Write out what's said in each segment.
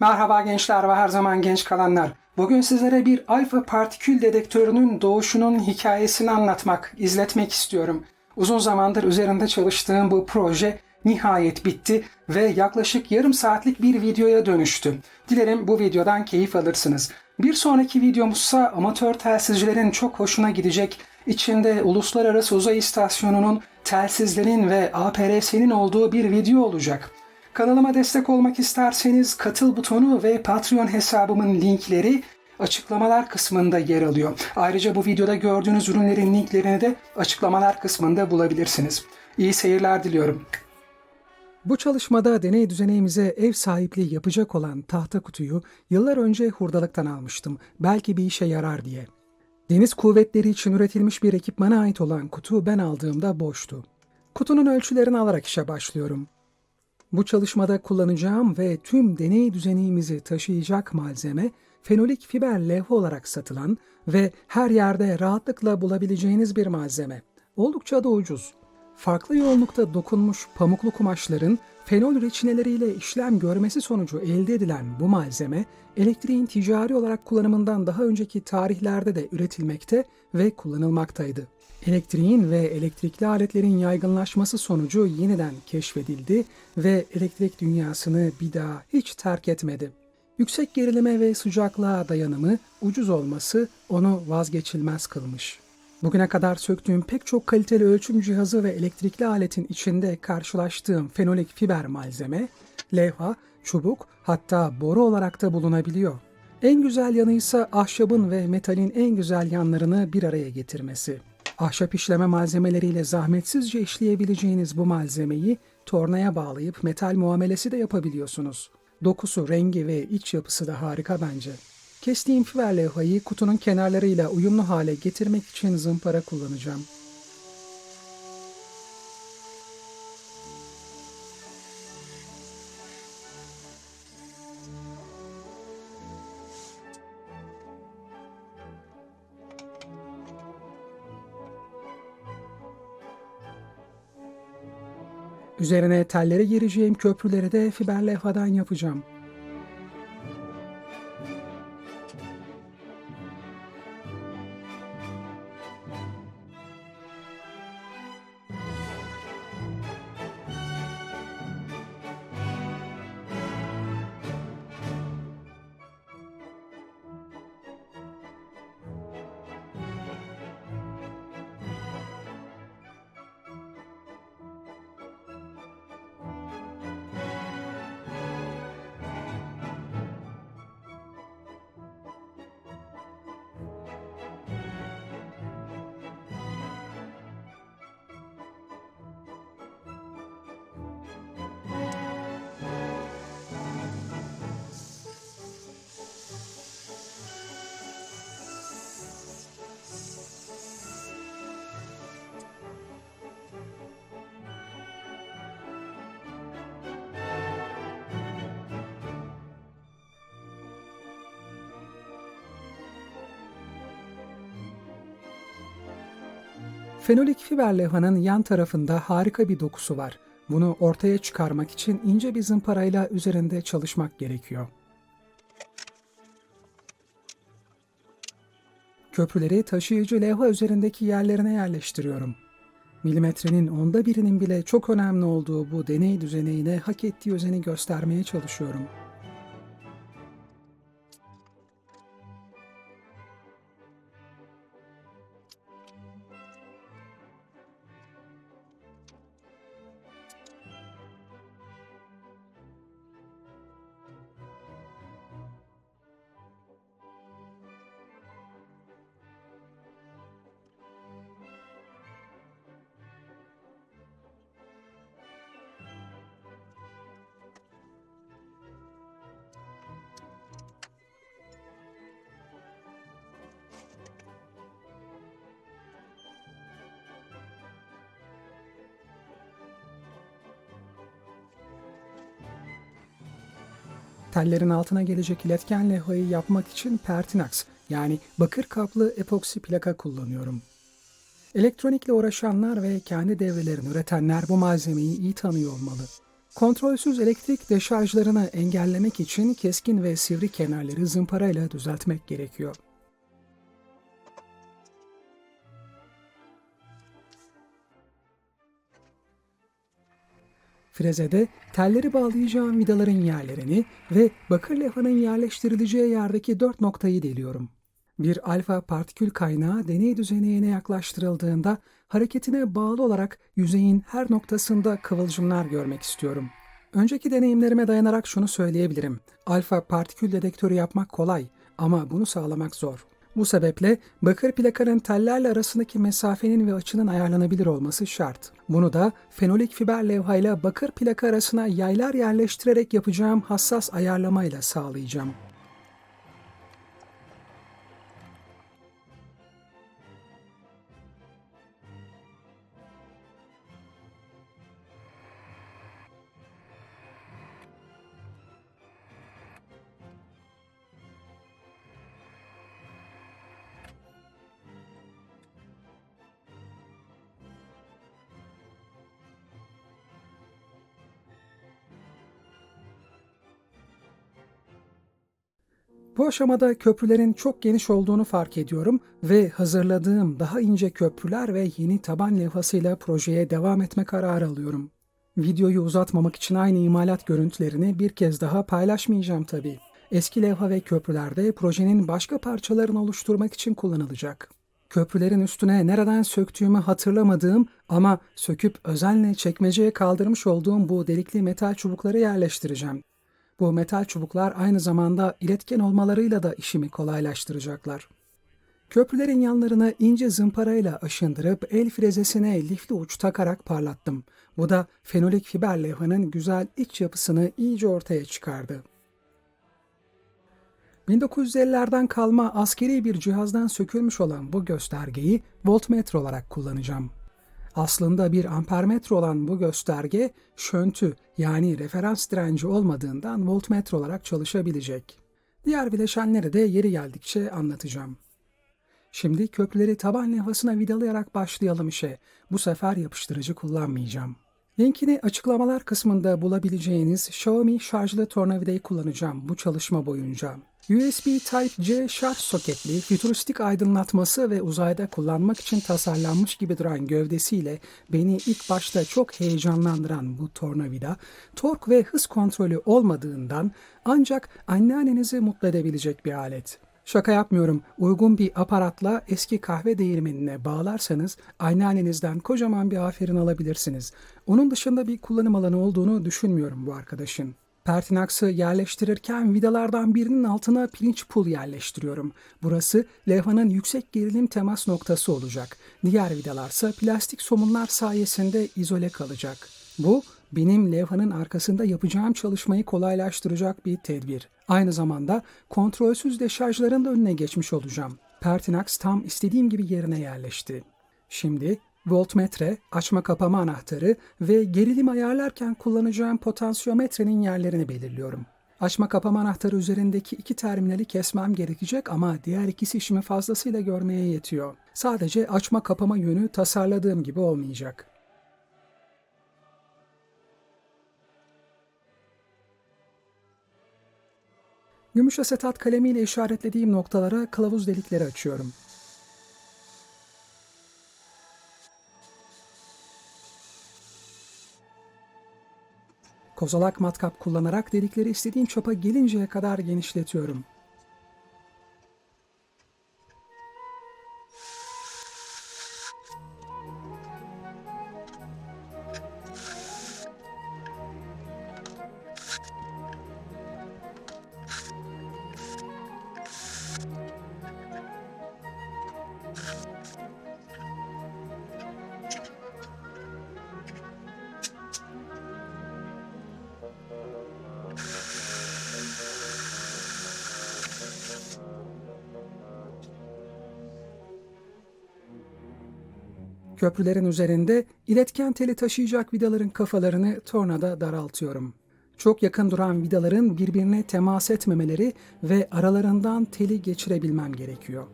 Merhaba gençler ve her zaman genç kalanlar. Bugün sizlere bir alfa partikül dedektörünün doğuşunun hikayesini anlatmak, izletmek istiyorum. Uzun zamandır üzerinde çalıştığım bu proje nihayet bitti ve yaklaşık yarım saatlik bir videoya dönüştü. Dilerim bu videodan keyif alırsınız. Bir sonraki videomuzsa amatör telsizcilerin çok hoşuna gidecek, içinde Uluslararası Uzay İstasyonu'nun telsizlerin ve APRS'nin olduğu bir video olacak. Kanalıma destek olmak isterseniz katıl butonu ve Patreon hesabımın linkleri açıklamalar kısmında yer alıyor. Ayrıca bu videoda gördüğünüz ürünlerin linklerini de açıklamalar kısmında bulabilirsiniz. İyi seyirler diliyorum. Bu çalışmada deney düzeneğimize ev sahipliği yapacak olan tahta kutuyu yıllar önce hurdalıktan almıştım. Belki bir işe yarar diye. Deniz kuvvetleri için üretilmiş bir ekipmana ait olan kutu ben aldığımda boştu. Kutunun ölçülerini alarak işe başlıyorum. Bu çalışmada kullanacağım ve tüm deney düzeneğimizi taşıyacak malzeme fenolik fiber levha olarak satılan ve her yerde rahatlıkla bulabileceğiniz bir malzeme. Oldukça da ucuz. Farklı yoğunlukta dokunmuş pamuklu kumaşların fenol reçineleriyle işlem görmesi sonucu elde edilen bu malzeme elektriğin ticari olarak kullanımından daha önceki tarihlerde de üretilmekte ve kullanılmaktaydı. Elektriğin ve elektrikli aletlerin yaygınlaşması sonucu yeniden keşfedildi ve elektrik dünyasını bir daha hiç terk etmedi. Yüksek gerilime ve sıcaklığa dayanımı, ucuz olması onu vazgeçilmez kılmış. Bugüne kadar söktüğüm pek çok kaliteli ölçüm cihazı ve elektrikli aletin içinde karşılaştığım fenolik fiber malzeme, levha, çubuk hatta boru olarak da bulunabiliyor. En güzel yanı ise ahşabın ve metalin en güzel yanlarını bir araya getirmesi. Ahşap işleme malzemeleriyle zahmetsizce işleyebileceğiniz bu malzemeyi tornaya bağlayıp metal muamelesi de yapabiliyorsunuz. Dokusu, rengi ve iç yapısı da harika bence. Kestiğim fiber levhayı kutunun kenarlarıyla uyumlu hale getirmek için zımpara kullanacağım. Üzerine tellere gireceğim köprüleri de fiber levhadan yapacağım. Fenolik fiber levhanın yan tarafında harika bir dokusu var. Bunu ortaya çıkarmak için ince bir zımparayla üzerinde çalışmak gerekiyor. Köprüleri taşıyıcı levha üzerindeki yerlerine yerleştiriyorum. Milimetrenin onda birinin bile çok önemli olduğu bu deney düzeneğine hak ettiği özeni göstermeye çalışıyorum. Tellerin altına gelecek iletken levhayı yapmak için Pertinax yani bakır kaplı epoksi plaka kullanıyorum. Elektronikle uğraşanlar ve kendi devrelerini üretenler bu malzemeyi iyi tanıyor olmalı. Kontrolsüz elektrik deşarjlarını engellemek için keskin ve sivri kenarları zımparayla düzeltmek gerekiyor. Frezede telleri bağlayacağım vidaların yerlerini ve bakır levhanın yerleştirileceği yerdeki dört noktayı deliyorum. Bir alfa partikül kaynağı deney düzenine yaklaştırıldığında hareketine bağlı olarak yüzeyin her noktasında kıvılcımlar görmek istiyorum. Önceki deneyimlerime dayanarak şunu söyleyebilirim. Alfa partikül dedektörü yapmak kolay ama bunu sağlamak zor. Bu sebeple bakır plakanın tellerle arasındaki mesafenin ve açının ayarlanabilir olması şart. Bunu da fenolik fiber levhayla bakır plaka arasına yaylar yerleştirerek yapacağım hassas ayarlamayla sağlayacağım. Bu aşamada köprülerin çok geniş olduğunu fark ediyorum ve hazırladığım daha ince köprüler ve yeni taban levhasıyla projeye devam etme kararı alıyorum. Videoyu uzatmamak için aynı imalat görüntülerini bir kez daha paylaşmayacağım tabii. Eski levha ve köprülerde projenin başka parçalarını oluşturmak için kullanılacak. Köprülerin üstüne nereden söktüğümü hatırlamadığım ama söküp özenle çekmeceye kaldırmış olduğum bu delikli metal çubukları yerleştireceğim. Bu metal çubuklar aynı zamanda iletken olmalarıyla da işimi kolaylaştıracaklar. Köprülerin yanlarını ince zımparayla aşındırıp el frezesine lifli uç takarak parlattım. Bu da fenolik fiber levhanın güzel iç yapısını iyice ortaya çıkardı. 1950'lerden kalma askeri bir cihazdan sökülmüş olan bu göstergeyi voltmetre olarak kullanacağım. Aslında bir ampermetre olan bu gösterge şöntü yani referans direnci olmadığından voltmetre olarak çalışabilecek. Diğer bileşenleri de yeri geldikçe anlatacağım. Şimdi köprüleri taban levhasına vidalayarak başlayalım işe. Bu sefer yapıştırıcı kullanmayacağım. Linkini açıklamalar kısmında bulabileceğiniz Xiaomi şarjlı tornavidayı kullanacağım bu çalışma boyunca. USB Type-C şarj soketli, fütüristik aydınlatması ve uzayda kullanmak için tasarlanmış gibi duran gövdesiyle beni ilk başta çok heyecanlandıran bu tornavida, tork ve hız kontrolü olmadığından ancak anneannenizi mutlu edebilecek bir alet. Şaka yapmıyorum. Uygun bir aparatla eski kahve değirmenine bağlarsanız anneannenizden kocaman bir aferin alabilirsiniz. Onun dışında bir kullanım alanı olduğunu düşünmüyorum bu arkadaşın. Pertinax'ı yerleştirirken vidalardan birinin altına pirinç pul yerleştiriyorum. Burası levhanın yüksek gerilim temas noktası olacak. Diğer vidalarsa plastik somunlar sayesinde izole kalacak. Bu benim levhanın arkasında yapacağım çalışmayı kolaylaştıracak bir tedbir. Aynı zamanda kontrolsüz deşarjların da önüne geçmiş olacağım. Pertinax tam istediğim gibi yerine yerleşti. Şimdi voltmetre, açma kapama anahtarı ve gerilim ayarlarken kullanacağım potansiyometrenin yerlerini belirliyorum. Açma kapama anahtarı üzerindeki iki terminali kesmem gerekecek ama diğer ikisi işimi fazlasıyla görmeye yetiyor. Sadece açma kapama yönü tasarladığım gibi olmayacak. Gümüş asetat kalemiyle işaretlediğim noktalara kılavuz delikleri açıyorum. Kozalak matkap kullanarak delikleri istediğim çapa gelinceye kadar genişletiyorum. Köprülerin üzerinde iletken teli taşıyacak vidaların kafalarını tornada daraltıyorum. Çok yakın duran vidaların birbirine temas etmemeleri ve aralarından teli geçirebilmem gerekiyor.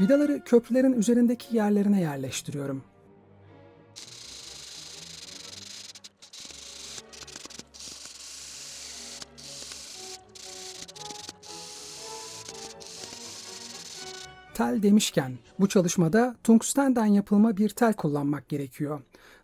Vidaları köprülerin üzerindeki yerlerine yerleştiriyorum. Tel demişken bu çalışmada tungstenden yapılma bir tel kullanmak gerekiyor.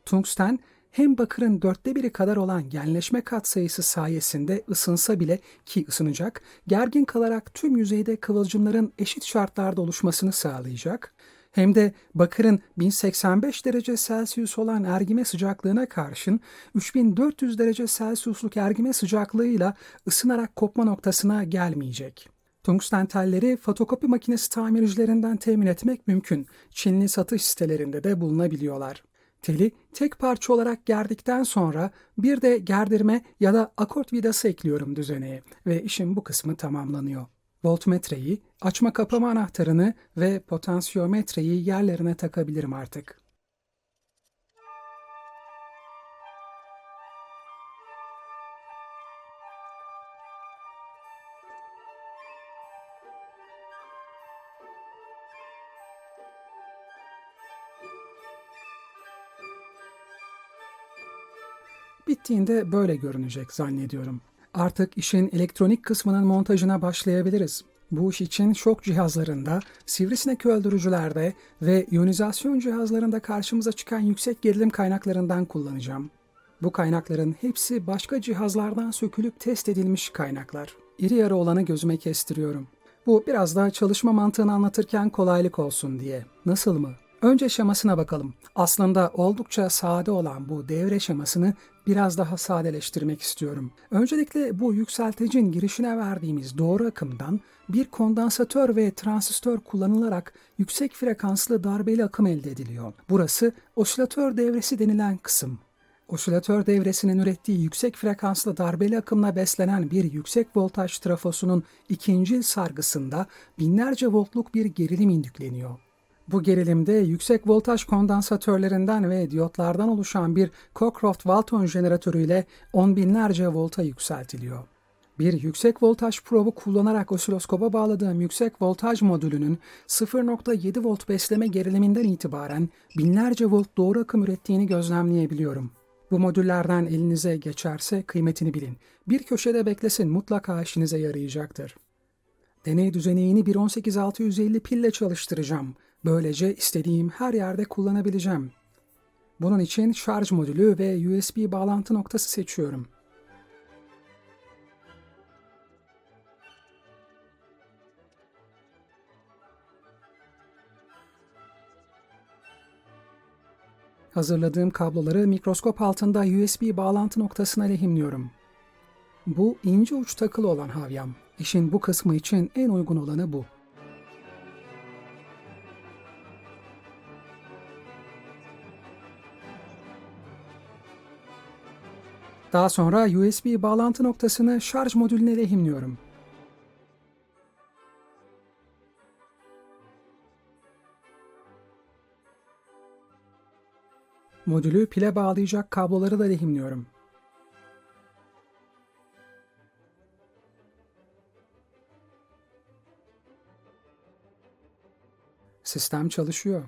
Tungsten hem bakırın dörtte biri kadar olan genleşme katsayısı sayesinde ısınsa bile ki ısınacak, gergin kalarak tüm yüzeyde kıvılcımların eşit şartlarda oluşmasını sağlayacak, hem de bakırın 1085 derece Celsius olan ergime sıcaklığına karşın 3400 derece Celsiusluk ergime sıcaklığıyla ısınarak kopma noktasına gelmeyecek. Tungsten telleri fotokopi makinesi tamircilerinden temin etmek mümkün. Çinli satış sitelerinde de bulunabiliyorlar. Teli tek parça olarak gerdikten sonra bir de gerdirme ya da akort vidası ekliyorum düzeneye ve işin bu kısmı tamamlanıyor. Voltmetreyi, açma kapama anahtarını ve potansiyometreyi yerlerine takabilirim artık. Bittiğinde böyle görünecek zannediyorum. Artık işin elektronik kısmının montajına başlayabiliriz. Bu iş için şok cihazlarında, sivrisinek öldürücülerde ve iyonizasyon cihazlarında karşımıza çıkan yüksek gerilim kaynaklarından kullanacağım. Bu kaynakların hepsi başka cihazlardan sökülüp test edilmiş kaynaklar. İri yarı olanı gözüme kestiriyorum. Bu biraz daha çalışma mantığını anlatırken kolaylık olsun diye. Nasıl mı? Önce şemasına bakalım. Aslında oldukça sade olan bu devre şemasını biraz daha sadeleştirmek istiyorum. Öncelikle bu yükselticin girişine verdiğimiz doğru akımdan bir kondansatör ve transistör kullanılarak yüksek frekanslı darbeli akım elde ediliyor. Burası osilatör devresi denilen kısım. Osilatör devresinin ürettiği yüksek frekanslı darbeli akımla beslenen bir yüksek voltaj trafosunun ikinci sargısında binlerce voltluk bir gerilim indükleniyor. Bu gerilimde yüksek voltaj kondansatörlerinden ve diyotlardan oluşan bir Cockcroft-Walton jeneratörüyle on binlerce volta yükseltiliyor. Bir yüksek voltaj probu kullanarak osiloskopa bağladığım yüksek voltaj modülünün 0.7 volt besleme geriliminden itibaren binlerce volt doğru akım ürettiğini gözlemleyebiliyorum. Bu modüllerden elinize geçerse kıymetini bilin. Bir köşede beklesin mutlaka işinize yarayacaktır. Deney düzeneğini bir 18650 pille çalıştıracağım. Böylece istediğim her yerde kullanabileceğim. Bunun için şarj modülü ve USB bağlantı noktası seçiyorum. Hazırladığım kabloları mikroskop altında USB bağlantı noktasına lehimliyorum. Bu ince uç takılı olan havyam. İşin bu kısmı için en uygun olanı bu. Daha sonra USB bağlantı noktasını şarj modülüne lehimliyorum. Modülü pile bağlayacak kabloları da lehimliyorum. Sistem çalışıyor.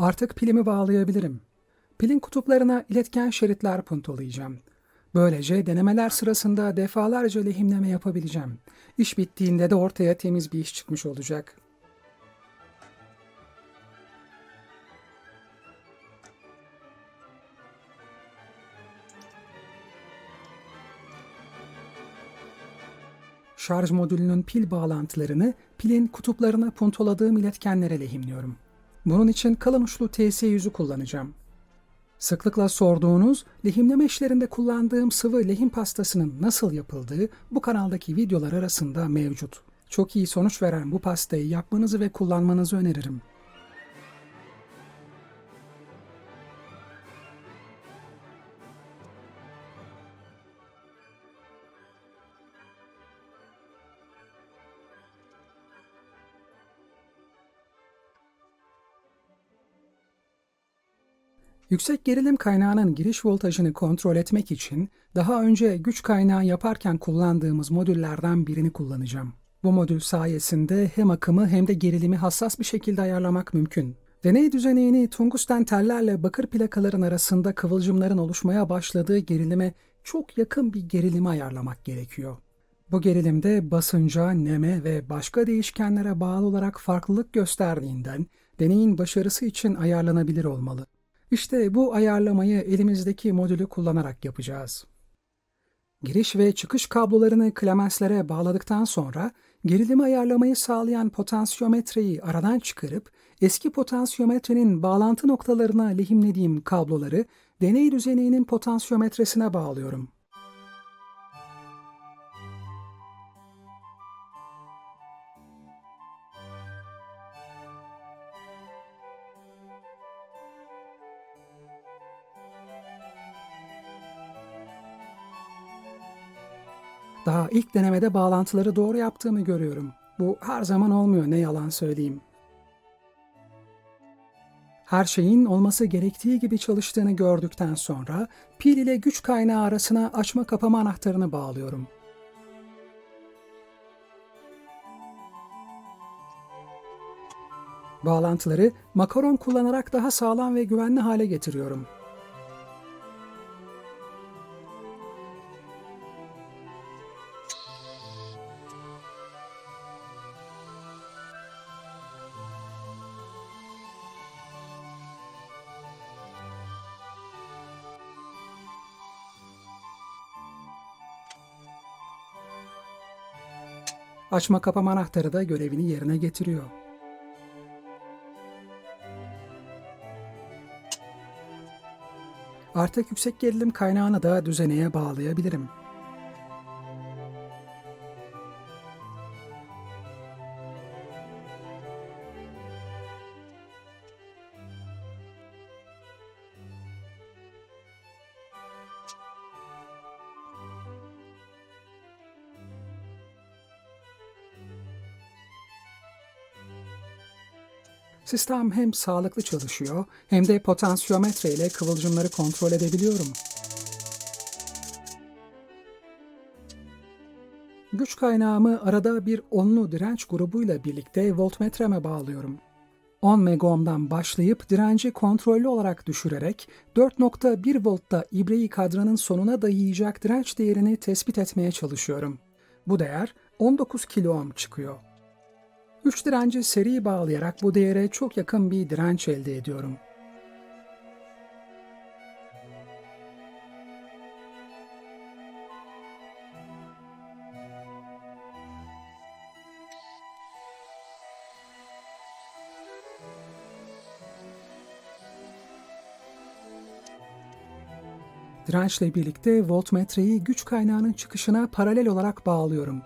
Artık pilimi bağlayabilirim. Pilin kutuplarına iletken şeritler puntolayacağım. Böylece denemeler sırasında defalarca lehimleme yapabileceğim. İş bittiğinde de ortaya temiz bir iş çıkmış olacak. Şarj modülünün pil bağlantılarını pilin kutuplarına puntoladığım iletkenlere lehimliyorum. Bunun için kalın uçlu TS yüzü kullanacağım. Sıklıkla sorduğunuz lehimleme işlerinde kullandığım sıvı lehim pastasının nasıl yapıldığı bu kanaldaki videolar arasında mevcut. Çok iyi sonuç veren bu pastayı yapmanızı ve kullanmanızı öneririm. Yüksek gerilim kaynağının giriş voltajını kontrol etmek için daha önce güç kaynağı yaparken kullandığımız modüllerden birini kullanacağım. Bu modül sayesinde hem akımı hem de gerilimi hassas bir şekilde ayarlamak mümkün. Deney düzeneğini tungsten tellerle bakır plakaların arasında kıvılcımların oluşmaya başladığı gerilime çok yakın bir gerilimi ayarlamak gerekiyor. Bu gerilimde basınca, neme ve başka değişkenlere bağlı olarak farklılık gösterdiğinden deneyin başarısı için ayarlanabilir olmalı. İşte bu ayarlamayı elimizdeki modülü kullanarak yapacağız. Giriş ve çıkış kablolarını klemenslere bağladıktan sonra gerilimi ayarlamayı sağlayan potansiyometreyi aradan çıkarıp eski potansiyometrenin bağlantı noktalarına lehimlediğim kabloları deney düzeneğinin potansiyometresine bağlıyorum. İlk denemede bağlantıları doğru yaptığımı görüyorum. Bu her zaman olmuyor ne yalan söyleyeyim. Her şeyin olması gerektiği gibi çalıştığını gördükten sonra pil ile güç kaynağı arasına açma kapama anahtarını bağlıyorum. Bağlantıları makaron kullanarak daha sağlam ve güvenli hale getiriyorum. Açma kapama anahtarı da görevini yerine getiriyor. Artık yüksek gerilim kaynağını da düzeneye bağlayabilirim. Sistem hem sağlıklı çalışıyor hem de potansiyometre ile kıvılcımları kontrol edebiliyorum. Güç kaynağımı arada bir onlu direnç grubuyla birlikte voltmetreme bağlıyorum. 10 megohm'dan başlayıp direnci kontrollü olarak düşürerek 4.1 voltta ibreyi kadranın sonuna dayayacak direnç değerini tespit etmeye çalışıyorum. Bu değer 19 kiloohm çıkıyor. 3 direnci seri bağlayarak bu değere çok yakın bir direnç elde ediyorum. Dirençle birlikte voltmetreyi güç kaynağının çıkışına paralel olarak bağlıyorum.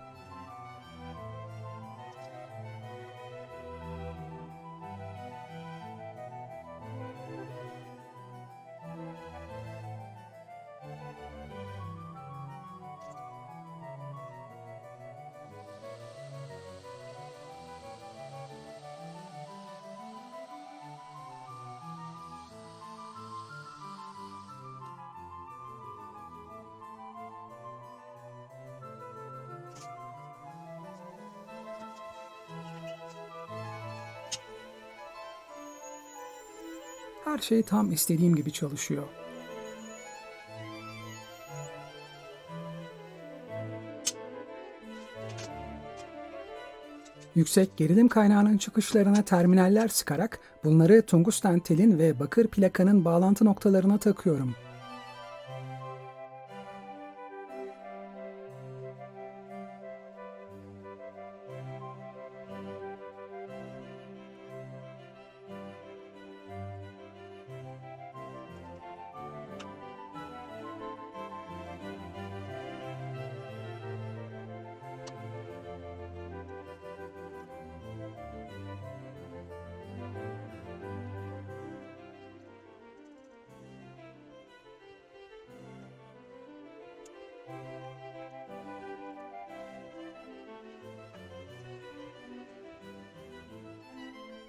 Her şey tam istediğim gibi çalışıyor. Yüksek gerilim kaynağının çıkışlarına terminaller sıkarak bunları tungsten telin ve bakır plakanın bağlantı noktalarına takıyorum.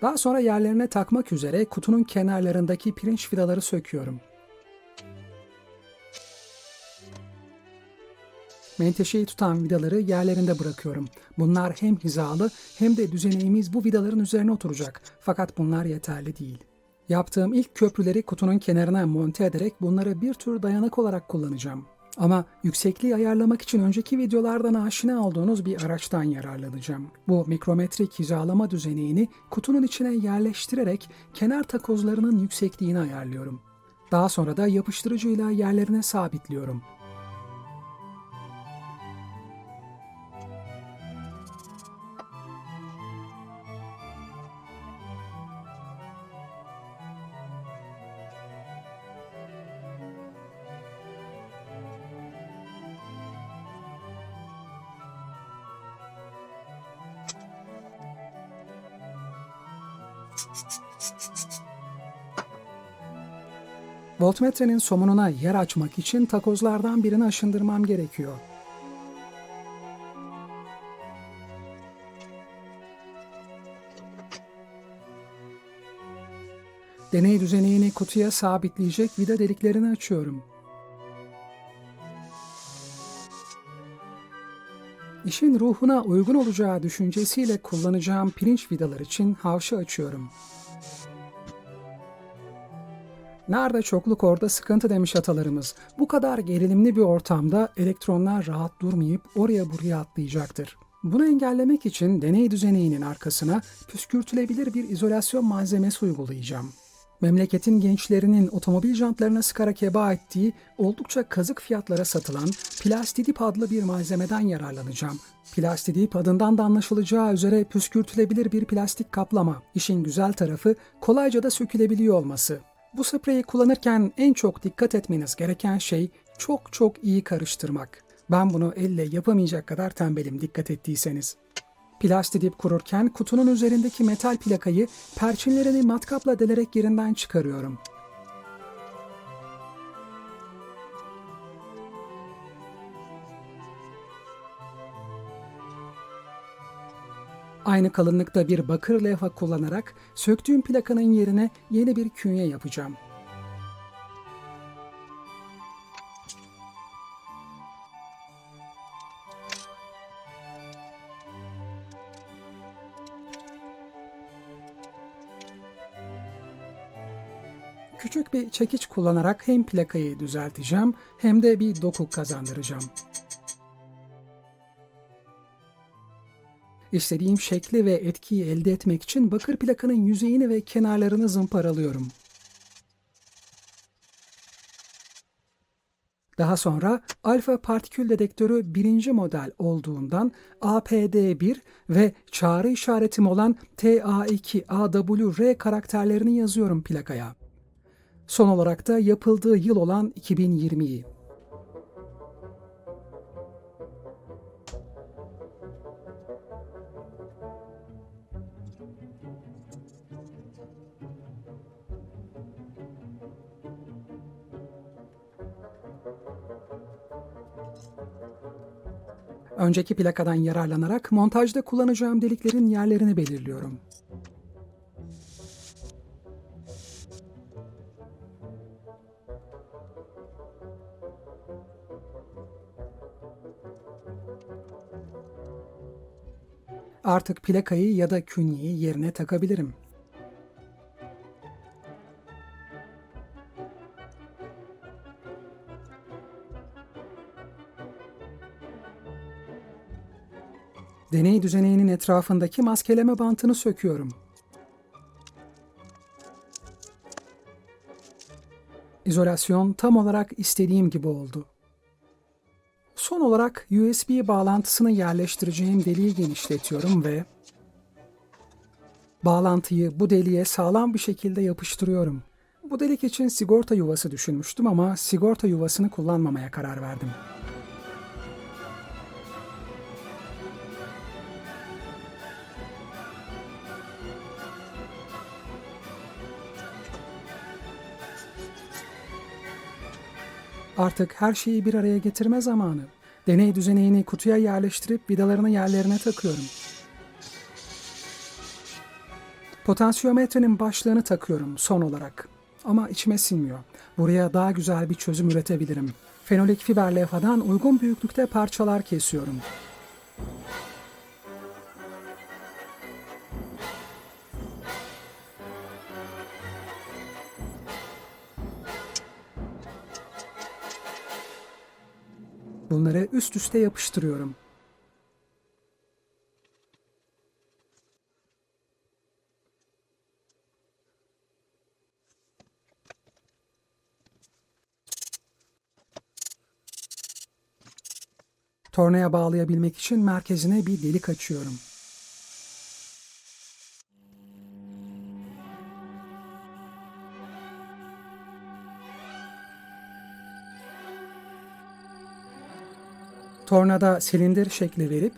Daha sonra yerlerine takmak üzere kutunun kenarlarındaki pirinç vidaları söküyorum. Menteşeyi tutan vidaları yerlerinde bırakıyorum. Bunlar hem hizalı hem de düzeneğimiz bu vidaların üzerine oturacak. Fakat bunlar yeterli değil. Yaptığım ilk köprüleri kutunun kenarına monte ederek bunları bir tür dayanak olarak kullanacağım. Ama yüksekliği ayarlamak için önceki videolardan aşina olduğunuz bir araçtan yararlanacağım. Bu mikrometrik hizalama düzeneğini kutunun içine yerleştirerek kenar takozlarının yüksekliğini ayarlıyorum. Daha sonra da yapıştırıcıyla yerlerine sabitliyorum. Voltmetrenin somununa yer açmak için takozlardan birini aşındırmam gerekiyor. Deney düzeneğini kutuya sabitleyecek vida deliklerini açıyorum. İşin ruhuna uygun olacağı düşüncesiyle kullanacağım pirinç vidalar için havşı açıyorum. Nerede çokluk orada sıkıntı demiş atalarımız. Bu kadar gerilimli bir ortamda elektronlar rahat durmayıp oraya buraya atlayacaktır. Bunu engellemek için deney düzeneğinin arkasına püskürtülebilir bir izolasyon malzemesi uygulayacağım. Memleketin gençlerinin otomobil jantlarına sıkarak heba ettiği oldukça kazık fiyatlara satılan plastidip adlı bir malzemeden yararlanacağım. Plastidip adından da anlaşılacağı üzere püskürtülebilir bir plastik kaplama. İşin güzel tarafı kolayca da sökülebiliyor olması. Bu spreyi kullanırken en çok dikkat etmeniz gereken şey çok çok iyi karıştırmak. Ben bunu elle yapamayacak kadar tembelim dikkat ettiyseniz. Plastidip kururken kutunun üzerindeki metal plakayı perçinlerini matkapla delerek yerinden çıkarıyorum. Aynı kalınlıkta bir bakır levha kullanarak söktüğüm plakanın yerine yeni bir künye yapacağım. Küçük bir çekiç kullanarak hem plakayı düzelteceğim hem de bir doku kazandıracağım. İstediğim şekli ve etkiyi elde etmek için bakır plakanın yüzeyini ve kenarlarını zımparalıyorum. Daha sonra alfa partikül dedektörü birinci model olduğundan APD1 ve çağrı işaretim olan TA2AWR karakterlerini yazıyorum plakaya. Son olarak da yapıldığı yıl olan 2020'yi. Önceki plakadan yararlanarak montajda kullanacağım deliklerin yerlerini belirliyorum. Artık plakayı ya da künyeyi yerine takabilirim. Deney düzeneğinin etrafındaki maskeleme bantını söküyorum. İzolasyon tam olarak istediğim gibi oldu. Son olarak USB bağlantısını yerleştireceğim deliği genişletiyorum ve bağlantıyı bu deliğe sağlam bir şekilde yapıştırıyorum. Bu delik için sigorta yuvası düşünmüştüm ama sigorta yuvasını kullanmamaya karar verdim. Artık her şeyi bir araya getirme zamanı. Deney düzeneğini kutuya yerleştirip vidalarını yerlerine takıyorum. Potansiyometrenin başlığını takıyorum son olarak. Ama içime sinmiyor. Buraya daha güzel bir çözüm üretebilirim. Fenolik fiber levhadan uygun büyüklükte parçalar kesiyorum. Üst üste yapıştırıyorum. Tornaya bağlayabilmek için merkezine bir delik açıyorum. Tornada silindir şekli verip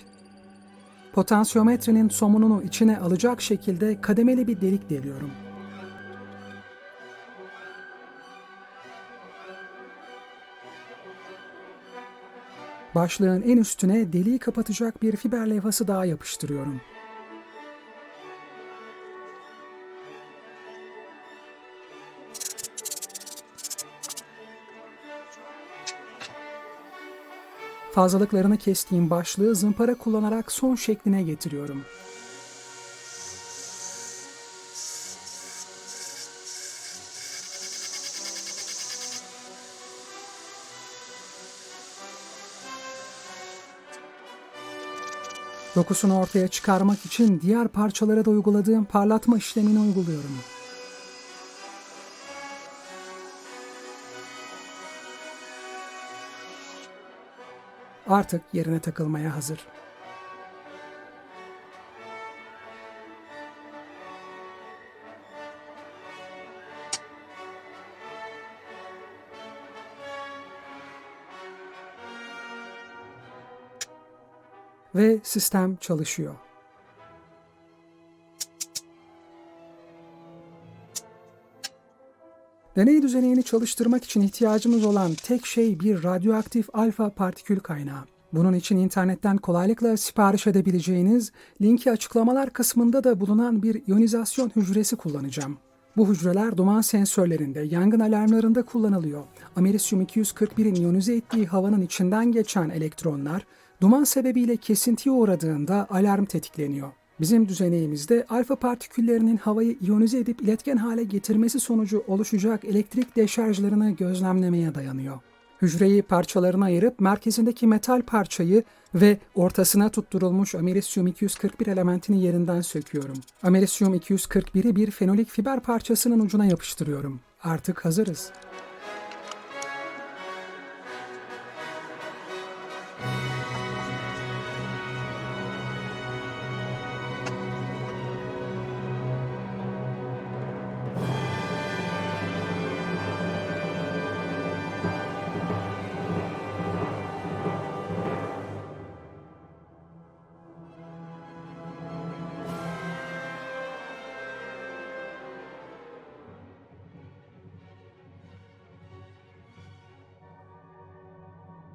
potansiyometrenin somununu içine alacak şekilde kademeli bir delik deliyorum. Başlığın en üstüne deliği kapatacak bir fiber levhası daha yapıştırıyorum. Fazlalıklarını kestiğim başlığı zımpara kullanarak son şekline getiriyorum. Dokusunu ortaya çıkarmak için diğer parçalara da uyguladığım parlatma işlemini uyguluyorum. Artık yerine takılmaya hazır. Ve sistem çalışıyor. Deney düzenini çalıştırmak için ihtiyacımız olan tek şey bir radyoaktif alfa partikül kaynağı. Bunun için internetten kolaylıkla sipariş edebileceğiniz linki açıklamalar kısmında da bulunan bir iyonizasyon hücresi kullanacağım. Bu hücreler duman sensörlerinde, yangın alarmlarında kullanılıyor. Amerisyum 241'in iyonize ettiği havanın içinden geçen elektronlar duman sebebiyle kesintiye uğradığında alarm tetikleniyor. Bizim düzeneğimizde alfa partiküllerinin havayı iyonize edip iletken hale getirmesi sonucu oluşacak elektrik deşarjlarını gözlemlemeye dayanıyor. Hücreyi parçalarına ayırıp merkezindeki metal parçayı ve ortasına tutturulmuş amerisyum 241 elementini yerinden söküyorum. Amerisyum 241'i bir fenolik fiber parçasının ucuna yapıştırıyorum. Artık hazırız.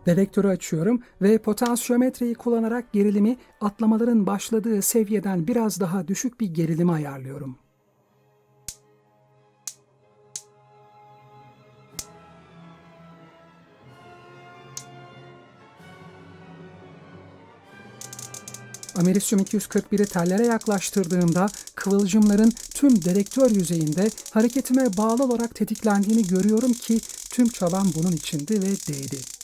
Dedektörü açıyorum ve potansiyometreyi kullanarak gerilimi atlamaların başladığı seviyeden biraz daha düşük bir gerilime ayarlıyorum. Amerisyum 241'i tellere yaklaştırdığımda kıvılcımların tüm dedektör yüzeyinde hareketime bağlı olarak tetiklendiğini görüyorum ki tüm çabam bunun içindi ve değdi.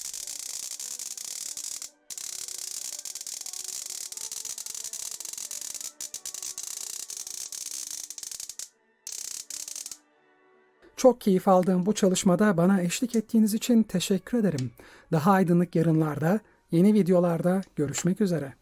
Çok keyif aldığım bu çalışmada bana eşlik ettiğiniz için teşekkür ederim. Daha aydınlık yarınlarda, yeni videolarda görüşmek üzere.